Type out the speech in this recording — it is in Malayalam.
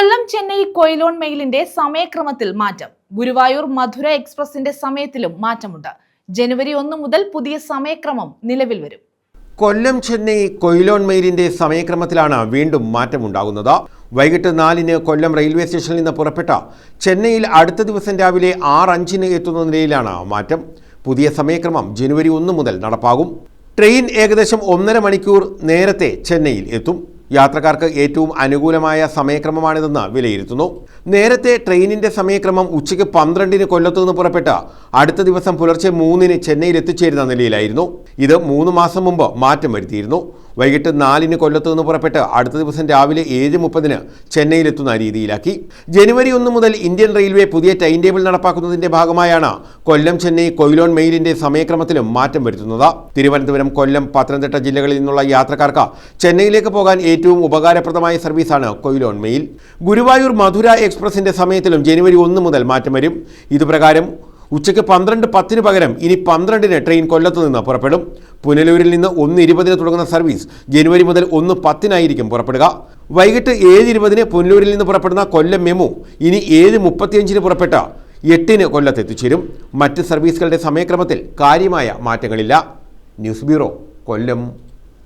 കൊല്ലം ചെന്നൈ കൊയിലോൺ മെയിലിന്റെ സമയക്രമത്തിൽ മാറ്റം. ഗുരുവായൂർ മധുര എക്സ്പ്രസിന്റെ സമയത്തിലും മാറ്റമുണ്ട്. ജനുവരി ഒന്ന് മുതൽ പുതിയ സമയക്രമം നിലവിൽ വരും. കൊല്ലം ചെന്നൈ കൊയിലോൺ മെയിലിന്റെ സമയക്രമത്തിലാണ് വീണ്ടും മാറ്റമുണ്ടാകുന്നത്. വൈകിട്ട് നാലിന് കൊല്ലം റെയിൽവേ സ്റ്റേഷനിൽ നിന്ന് പുറപ്പെട്ട ചെന്നൈയിൽ അടുത്ത ദിവസം രാവിലെ ആറ് അഞ്ചിന് എത്തുന്ന നിലയിലാണ് മാറ്റം. പുതിയ സമയക്രമം ജനുവരി ഒന്ന് മുതൽ നടപ്പാകും. ട്രെയിൻ ഏകദേശം ഒന്നര മണിക്കൂർ നേരത്തെ ചെന്നൈയിൽ എത്തും. യാത്രക്കാർക്ക് ഏറ്റവും അനുകൂലമായ സമയക്രമമാണിതെന്ന് വിലയിരുത്തുന്നു. നേരത്തെ ട്രെയിനിന്റെ സമയക്രമം ഉച്ചയ്ക്ക് പന്ത്രണ്ടിന് കൊല്ലത്തു നിന്ന് പുറപ്പെട്ട് അടുത്ത ദിവസം പുലർച്ചെ മൂന്നിന് ചെന്നൈയിൽ എത്തിച്ചേരുന്ന നിലയിലായിരുന്നു. ഇത് മൂന്ന് മാസം മുമ്പ് മാറ്റം വരുത്തിയിരുന്നു. വൈകിട്ട് നാലിന് കൊല്ലത്ത് നിന്ന് പുറപ്പെട്ട് അടുത്ത ദിവസം രാവിലെ ഏഴ് മുപ്പതിന് ചെന്നൈയിലെത്തുന്ന രീതിയിലാക്കി. ജനുവരി ഒന്ന് മുതൽ ഇന്ത്യൻ റെയിൽവേ പുതിയ ടൈം ടേബിൾ നടപ്പാക്കുന്നതിന്റെ ഭാഗമായാണ് കൊല്ലം ചെന്നൈ കൊയിലോൺ മെയിലിന്റെ സമയക്രമത്തിലും മാറ്റം വരുത്തുന്നത്. തിരുവനന്തപുരം കൊല്ലം പത്തനംതിട്ട ജില്ലകളിൽ നിന്നുള്ള യാത്രക്കാർക്ക് ചെന്നൈയിലേക്ക് പോകാൻ ഏറ്റവും ഉപകാരപ്രദമായ സർവീസാണ് കൊയിലോൺ മെയിൽ. ഗുരുവായൂർ മധുര എക്സ്പ്രസിന്റെ സമയത്തിലും ജനുവരി ഒന്ന് മുതൽ മാറ്റം വരും. ഇതുപ്രകാരം ഉച്ചയ്ക്ക് പന്ത്രണ്ട് പത്തിന് പകരം ഇനി പന്ത്രണ്ടിന് ട്രെയിൻ കൊല്ലത്ത് നിന്ന് പുറപ്പെടും. പുനലൂരിൽ നിന്ന് ഒന്ന് ഇരുപതിന് തുടങ്ങുന്ന സർവീസ് ജനുവരി മുതൽ ഒന്ന് പത്തിനായിരിക്കും പുറപ്പെടുക. വൈകിട്ട് ഏഴ് ഇരുപതിന് പുനലൂരിൽ നിന്ന് പുറപ്പെടുന്ന കൊല്ലം മെമു ഇനി ഏഴ് മുപ്പത്തിയഞ്ചിന് പുറപ്പെട്ട എട്ടിന് കൊല്ലത്ത് എത്തിച്ചേരും മറ്റ് സർവീസുകളുടെ സമയക്രമത്തിൽ കാര്യമായ മാറ്റങ്ങളില്ല. ന്യൂസ് ബ്യൂറോ കൊല്ലം.